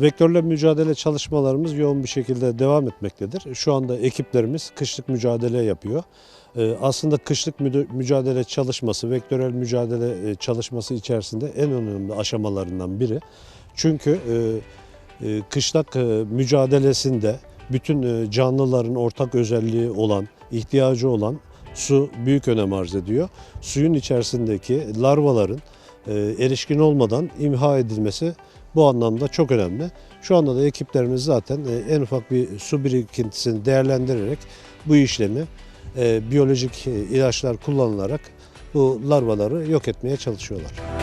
Vektörle mücadele çalışmalarımız yoğun bir şekilde devam etmektedir. Şu anda ekiplerimiz kışlık mücadele yapıyor. Ee, Aslında kışlık mücadele çalışması, vektörel mücadele e, çalışması içerisinde en önemli aşamalarından biri. Çünkü e, e, kışlak mücadelesinde bütün canlıların ortak özelliği olan, ihtiyacı olan su büyük önem arz ediyor. Suyun içerisindeki larvaların erişkin olmadan imha edilmesi bu anlamda çok önemli. Şu anda da ekiplerimiz zaten e, en ufak bir su birikintisini değerlendirerek bu işlemi e, biyolojik e, ilaçlar kullanılarak bu larvaları yok etmeye çalışıyorlar.